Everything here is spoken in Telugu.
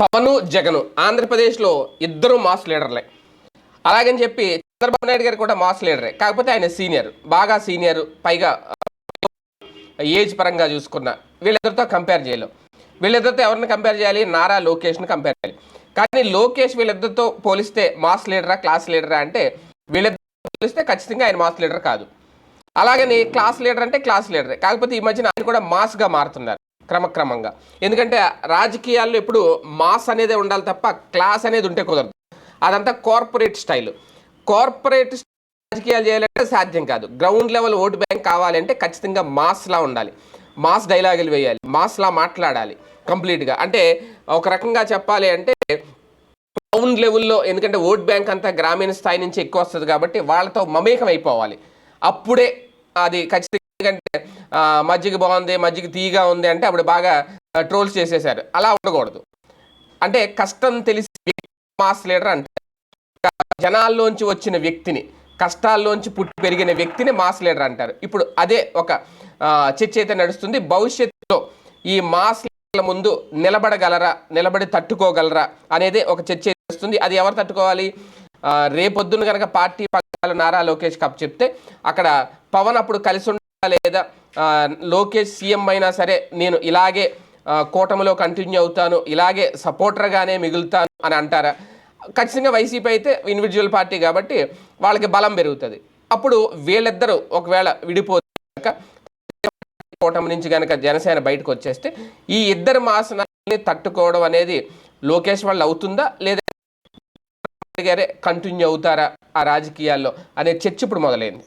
పవను జగను. ఆంధ్రప్రదేశ్లో ఇద్దరు మాస్ లీడర్లే. అలాగని చెప్పి చంద్రబాబు నాయుడు గారు కూడా మాస్ లీడరే. కాకపోతే ఆయన సీనియర్. బాగా సీనియర్ పైగా ఏజ్ పరంగా చూసుకున్న వీళ్ళిద్దరితో కంపేర్ చేయలేం. వీళ్ళిద్దరితో ఎవరిని కంపేర్ చేయాలి? నారా లోకేష్ని కంపేర్ చేయాలి. కానీ లోకేష్ వీళ్ళిద్దరితో పోలిస్తే మాస్ లీడరా క్లాస్ లీడరా అంటే వీళ్ళిద్దరితో పోలిస్తే ఖచ్చితంగా ఆయన మాస్ లీడర్ కాదు. అలాగని క్లాస్ లీడర్ అంటే క్లాస్ లీడరే. కాకపోతే ఈ మధ్యన ఆయన కూడా మాస్గా మారుతున్నారు. క్రమక్రమంగా. ఎందుకంటే రాజకీయాల్లో ఇప్పుడు మాస్ అనేది ఉండాలి తప్ప క్లాస్ అనేది ఉంటే కుదరదు. అదంతా కార్పొరేట్ స్టైల్. కార్పొరేట్ రాజకీయాలు చేయాలంటే సాధ్యం కాదు. గ్రౌండ్ లెవెల్ ఓటు బ్యాంక్ కావాలంటే ఖచ్చితంగా మాస్లా ఉండాలి. మాస్ డైలాగులు వేయాలి. మాస్లా మాట్లాడాలి. కంప్లీట్గా. అంటే ఒక రకంగా చెప్పాలి అంటే టౌన్ లెవెల్లో ఎందుకంటే ఓట్ బ్యాంక్ అంతా గ్రామీణ స్థాయి నుంచి ఎక్కువ వస్తుంది కాబట్టి వాళ్ళతో మమేకం అయిపోవాలి. అప్పుడే అది ఖచ్చితంగా ఎందుకంటే మజ్జిగ బాగుంది మజ్జిగ తీగా ఉంది అంటే అప్పుడు బాగా ట్రోల్స్ చేసేసారు అలా ఉండకూడదు. అంటే కష్టం తెలిసి మాస్ లీడర్ అంటారు. జనాల్లోంచి వచ్చిన వ్యక్తిని కష్టాల్లోంచి పుట్టి పెరిగిన వ్యక్తిని మాస్ లీడర్ అంటారు. ఇప్పుడు అదే ఒక చర్చ అయితే నడుస్తుంది. భవిష్యత్తులో ఈ మాస్ లీడర్ల ముందు నిలబడగలరా నిలబడి తట్టుకోగలరా అనేది ఒక చర్చ అయితే నడుస్తుంది. అది ఎవరు తట్టుకోవాలి? రేపొద్దున కనుక పార్టీ పక్షాలు నారా లోకేష్ కప్ చెప్తే అక్కడ పవన్ అప్పుడు కలిసి లేదా లోకేష్ సీఎం అయినా సరే నేను ఇలాగే కూటమిలో కంటిన్యూ అవుతాను ఇలాగే సపోర్టర్గానే మిగులుతాను అని అంటారా? ఖచ్చితంగా వైసీపీ అయితే ఇండివిజువల్ పార్టీ కాబట్టి వాళ్ళకి బలం పెరుగుతుంది. అప్పుడు వీళ్ళిద్దరూ ఒకవేళ విడిపోతే కూటమి నుంచి కనుక జనసేన బయటకు వచ్చేస్తే ఈ ఇద్దరు మాసనాన్ని తట్టుకోవడం అనేది లోకేష్ వాళ్ళు అవుతుందా? లేదా గారే కంటిన్యూ అవుతారా ఆ రాజకీయాల్లో అనే చర్చ ఇప్పుడు మొదలైంది.